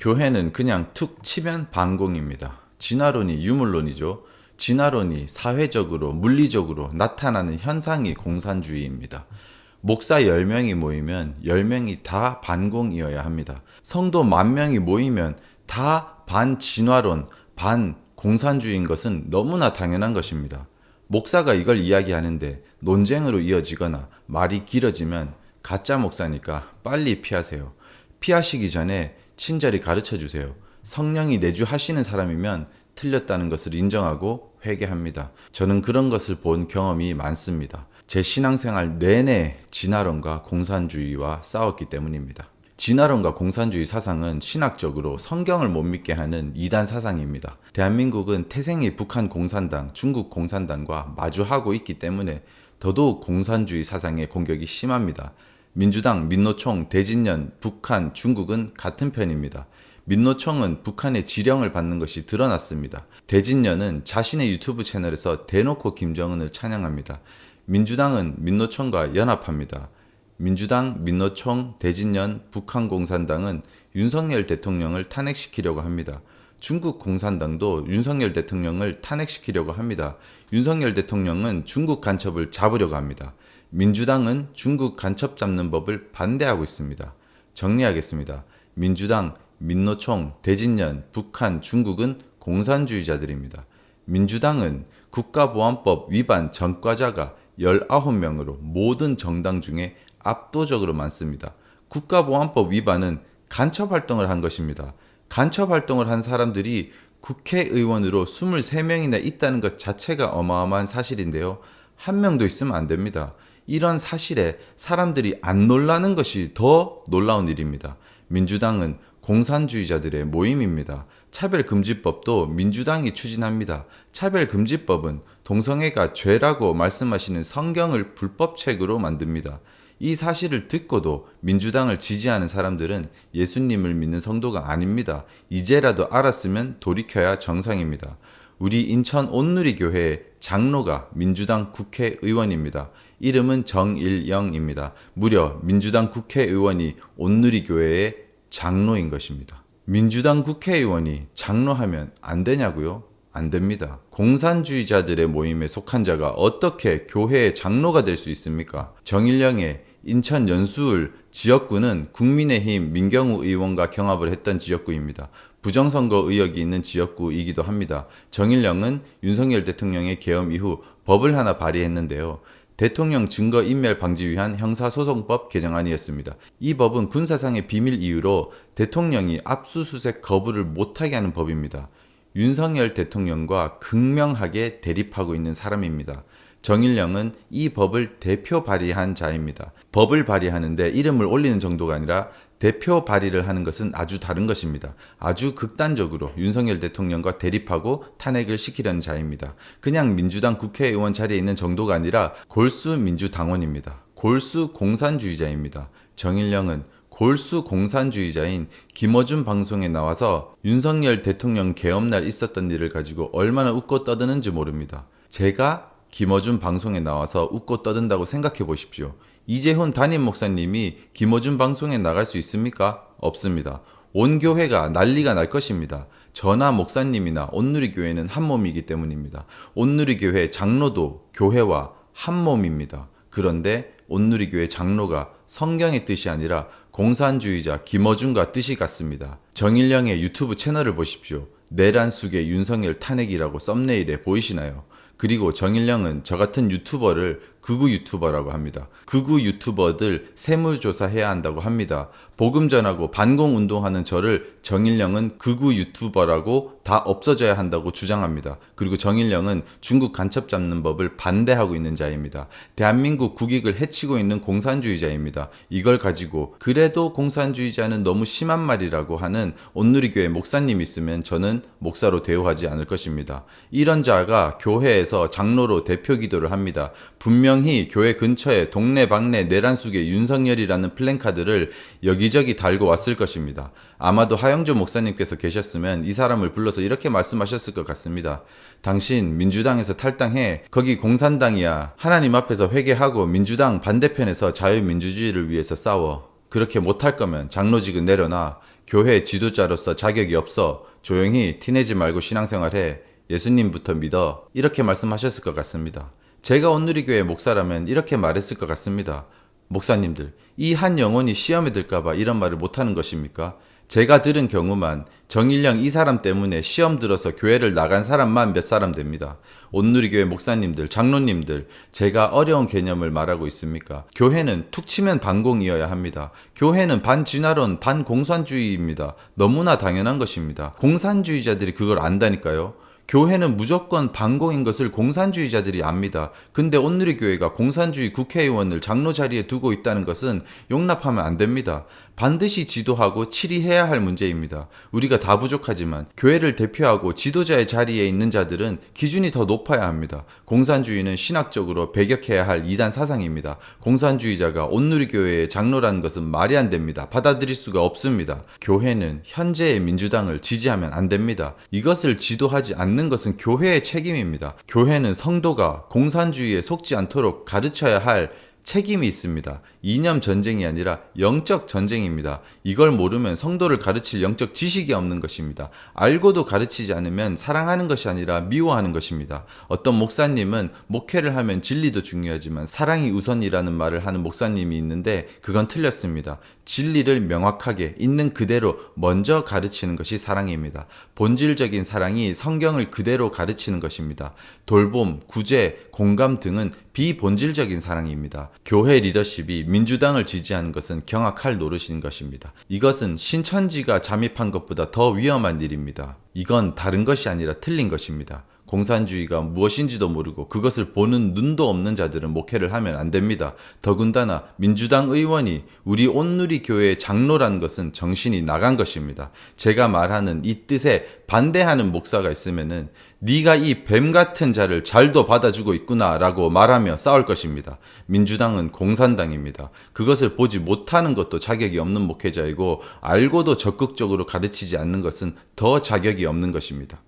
교회는 그냥 툭 치면 반공입니다. 진화론이 유물론이죠. 진화론이 사회적으로, 물리적으로 나타나는 현상이 공산주의입니다. 목사 10명이 모이면 10명이 다 반공이어야 합니다. 성도 만 명이 모이면 다 반진화론, 반공산주의인 것은 너무나 당연한 것입니다. 목사가 이걸 이야기하는데 논쟁으로 이어지거나 말이 길어지면 가짜 목사니까 빨리 피하세요. 피하시기 전에 친절히 가르쳐 주세요. 성령이 내주하시는 사람이면 틀렸다는 것을 인정하고 회개합니다. 저는 그런 것을 본 경험이 많습니다. 제 신앙생활 내내 진화론과 공산주의와 싸웠기 때문입니다. 진화론과 공산주의 사상은 신학적으로 성경을 못 믿게 하는 이단 사상입니다. 대한민국은 태생이 북한 공산당, 중국 공산당과 마주하고 있기 때문에 더더욱 공산주의 사상의 공격이 심합니다. 민주당, 민노총, 대진년, 북한, 중국은 같은 편입니다. 민노총은 북한의 지령을 받는 것이 드러났습니다. 대진년은 자신의 유튜브 채널에서 대놓고 김정은을 찬양합니다. 민주당은 민노총과 연합합니다. 민주당, 민노총, 대진년, 북한공산당은 윤석열 대통령을 탄핵시키려고 합니다. 중국 공산당도 윤석열 대통령을 탄핵시키려고 합니다. 윤석열 대통령은 중국 간첩을 잡으려고 합니다. 민주당은 중국 간첩 잡는 법을 반대하고 있습니다. 정리하겠습니다. 민주당, 민노총, 대진년, 북한, 중국은 공산주의자들입니다. 민주당은 국가보안법 위반 전과자가 19명으로 모든 정당 중에 압도적으로 많습니다. 국가보안법 위반은 간첩 활동을 한 것입니다. 간첩 활동을 한 사람들이 국회의원으로 23명이나 있다는 것 자체가 어마어마한 사실인데요. 한 명도 있으면 안 됩니다. 이런 사실에 사람들이 안 놀라는 것이 더 놀라운 일입니다. 민주당은 공산주의자들의 모임입니다. 차별금지법도 민주당이 추진합니다. 차별금지법은 동성애가 죄라고 말씀하시는 성경을 불법책으로 만듭니다. 이 사실을 듣고도 민주당을 지지하는 사람들은 예수님을 믿는 성도가 아닙니다. 이제라도 알았으면 돌이켜야 정상입니다. 우리 인천 온누리교회의 장로가 민주당 국회의원입니다. 이름은 정일영입니다. 무려 민주당 국회의원이 온누리교회의 장로인 것입니다. 민주당 국회의원이 장로하면 안 되냐고요? 안 됩니다. 공산주의자들의 모임에 속한 자가 어떻게 교회의 장로가 될 수 있습니까? 정일영의 인천 연수울 지역구는 국민의힘 민경우 의원과 경합을 했던 지역구입니다. 부정선거 의혹이 있는 지역구이기도 합니다. 정일영은 윤석열 대통령의 계엄 이후 법을 하나 발의했는데요. 대통령 증거 인멸 방지 위한 형사소송법 개정안이었습니다. 이 법은 군사상의 비밀 이유로 대통령이 압수수색 거부를 못하게 하는 법입니다. 윤석열 대통령과 극명하게 대립하고 있는 사람입니다. 정일영은 이 법을 대표 발의한 자입니다. 법을 발의하는데 이름을 올리는 정도가 아니라 대표 발의를 하는 것은 아주 다른 것입니다. 아주 극단적으로 윤석열 대통령과 대립하고 탄핵을 시키려는 자입니다. 그냥 민주당 국회의원 자리에 있는 정도가 아니라 골수 민주당원입니다. 골수 공산주의자입니다. 정일영은 골수 공산주의자인 김어준 방송에 나와서 윤석열 대통령 개엄날 있었던 일을 가지고 얼마나 웃고 떠드는지 모릅니다. 제가 김어준 방송에 나와서 웃고 떠든다고 생각해 보십시오. 이재훈 담임 목사님이 김어준 방송에 나갈 수 있습니까? 없습니다. 온 교회가 난리가 날 것입니다. 저나 목사님이나 온누리 교회는 한 몸이기 때문입니다. 온누리 교회 장로도 교회와 한 몸입니다. 그런데 온누리 교회 장로가 성경의 뜻이 아니라 공산주의자 김어준과 뜻이 같습니다. 정일영의 유튜브 채널을 보십시오. 내란 속의 윤석열 탄핵이라고 썸네일에 보이시나요? 그리고 정일영은 저 같은 유튜버를 극우 유튜버라고 합니다. 극우 유튜버들 세무조사해야 한다고 합니다. 복음 전하고 반공 운동하는 저를 정일영은 극우 유튜버라고 다 없어져야 한다고 주장합니다. 그리고 정일영은 중국 간첩 잡는 법을 반대하고 있는 자입니다. 대한민국 국익을 해치고 있는 공산주의자입니다. 이걸 가지고 그래도 공산주의자는 너무 심한 말이라고 하는 온누리교회 목사님 있으면 저는 목사로 대우하지 않을 것입니다. 이런 자가 교회에서 장로로 대표 기도를 합니다. 분명 히 교회 근처에 동네방네 내란 속의 윤석열이라는 플랜카드를 여기저기 달고 왔을 것입니다. 아마도 하영조 목사님께서 계셨으면 이 사람을 불러서 이렇게 말씀하셨을 것 같습니다. 당신 민주당에서 탈당해 거기 공산당이야. 하나님 앞에서 회개하고 민주당 반대편에서 자유민주주의를 위해서 싸워. 그렇게 못할 거면 장로직은 내려놔. 교회 지도자로서 자격이 없어 조용히 티내지 말고 신앙생활해 예수님부터 믿어 이렇게 말씀하셨을 것 같습니다. 제가 온누리교회 목사라면 이렇게 말했을 것 같습니다. 목사님들, 이 한 영혼이 시험에 들까봐 이런 말을 못하는 것입니까? 제가 들은 경우만 정일령 이 사람 때문에 시험 들어서 교회를 나간 사람만 몇 사람 됩니다. 온누리교회 목사님들, 장로님들, 제가 어려운 개념을 말하고 있습니까? 교회는 툭 치면 반공이어야 합니다. 교회는 반진화론, 반공산주의입니다. 너무나 당연한 것입니다. 공산주의자들이 그걸 안다니까요. 교회는 무조건 반공인 것을 공산주의자들이 압니다. 근데 온누리 교회가 공산주의 국회의원을 장로 자리에 두고 있다는 것은 용납하면 안 됩니다. 반드시 지도하고 치리해야 할 문제입니다. 우리가 다 부족하지만 교회를 대표하고 지도자의 자리에 있는 자들은 기준이 더 높아야 합니다. 공산주의는 신학적으로 배격해야 할 이단 사상입니다. 공산주의자가 온누리 교회의 장로라는 것은 말이 안 됩니다. 받아들일 수가 없습니다. 교회는 현재의 민주당을 지지하면 안 됩니다. 이것을 지도하지 않는 것은 교회의 책임입니다. 교회는 성도가 공산주의에 속지 않도록 가르쳐야 할 책임이 있습니다. 이념 전쟁이 아니라 영적 전쟁입니다. 이걸 모르면 성도를 가르칠 영적 지식이 없는 것입니다. 알고도 가르치지 않으면 사랑하는 것이 아니라 미워하는 것입니다. 어떤 목사님은 목회를 하면 진리도 중요하지만 사랑이 우선이라는 말을 하는 목사님이 있는데 그건 틀렸습니다. 진리를 명확하게 있는 그대로 먼저 가르치는 것이 사랑입니다. 본질적인 사랑이 성경을 그대로 가르치는 것입니다. 돌봄, 구제, 공감 등은 비본질적인 사랑입니다. 교회 리더십이 민주당을 지지하는 것은 경악할 노릇인 것입니다. 이것은 신천지가 잠입한 것보다 더 위험한 일입니다. 이건 다른 것이 아니라 틀린 것입니다. 공산주의가 무엇인지도 모르고 그것을 보는 눈도 없는 자들은 목회를 하면 안 됩니다. 더군다나 민주당 의원이 우리 온누리 교회의 장로라는 것은 정신이 나간 것입니다. 제가 말하는 이 뜻에 반대하는 목사가 있으면은 네가 이 뱀 같은 자를 잘도 받아주고 있구나라고 말하며 싸울 것입니다. 민주당은 공산당입니다. 그것을 보지 못하는 것도 자격이 없는 목회자이고 알고도 적극적으로 가르치지 않는 것은 더 자격이 없는 것입니다.